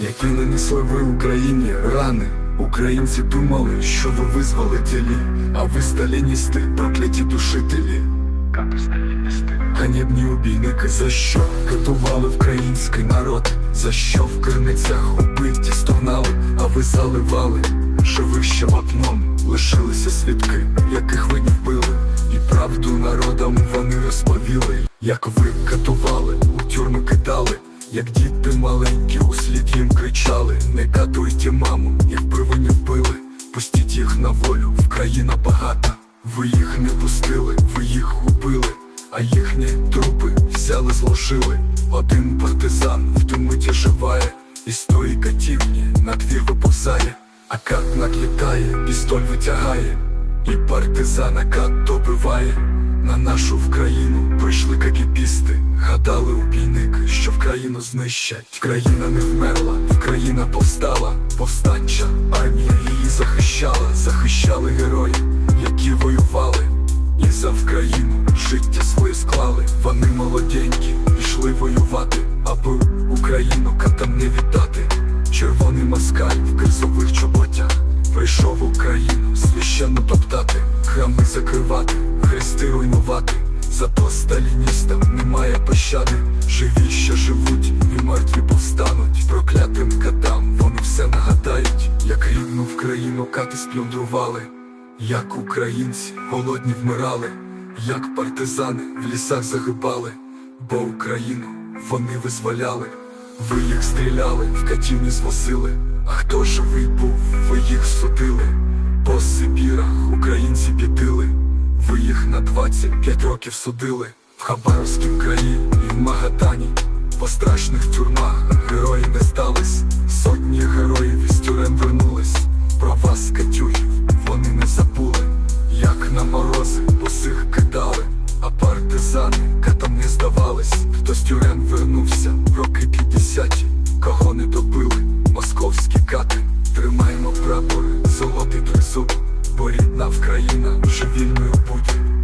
які нанесли ви Україні рани. Українці думали, що ви визволителі, а ви сталіністи, прокляті душителі. Ганебні убійники, за що катували український народ, за що в криницях убиті стогнали, а ви заливали живище вапном, лишилися свідки, яких ви не вбили, і правду народам вони розповіли, як ви катували, у тюрми кидали, як діти катуйте маму, якби ви не вбили, пустіть їх на волю, в країна багата, ви їх не пустили, ви їх убили. А їхні трупи взяли, зложили. Один партизан в ту миті живає І з тої катівні на двір випусає А как надлітає, пістоль витягає. І партизана как добиває. На нашу Вкраїну прийшли кагібісти Гадали Вкраїну знищать. Країна не вмерла, Вкраїна повстала. Повстанча армія її захищала. Захищали герої, які воювали. І за Вкраїну життя своє склали, вони молоденькі, пішли воювати, аби Україну катам не віддати. Червоний москаль в кризових чоботях. Прийшов Україну священно топтати, храми закривати, хрести руйнувати. Зато сталіністам немає пощади, живі мертві повстануть. Проклятим катам вони все нагадають, як рідну в країну кати сплюндрували. Як українці голодні вмирали, як партизани в лісах загибали, бо Україну вони визволяли, ви їх стріляли, в катівні звозили, а хто живий був, ви їх судили, по Сибірах українці бідили, ви їх на 25 років судили, в Хабаровськім краї і в Магадані, по страшних тюрмах. Герої не стались, сотні героїв із тюрем вернулись. Про вас, Катюй, вони не забули, як на морози босих кидали, а партизани катам не здавались. Хто з тюрем вернувся, роки п'ятдесяті, кого не добили, московські кати, тримаємо прапори, золотий тризуб, бо рідна Вкраїна країна живільною будь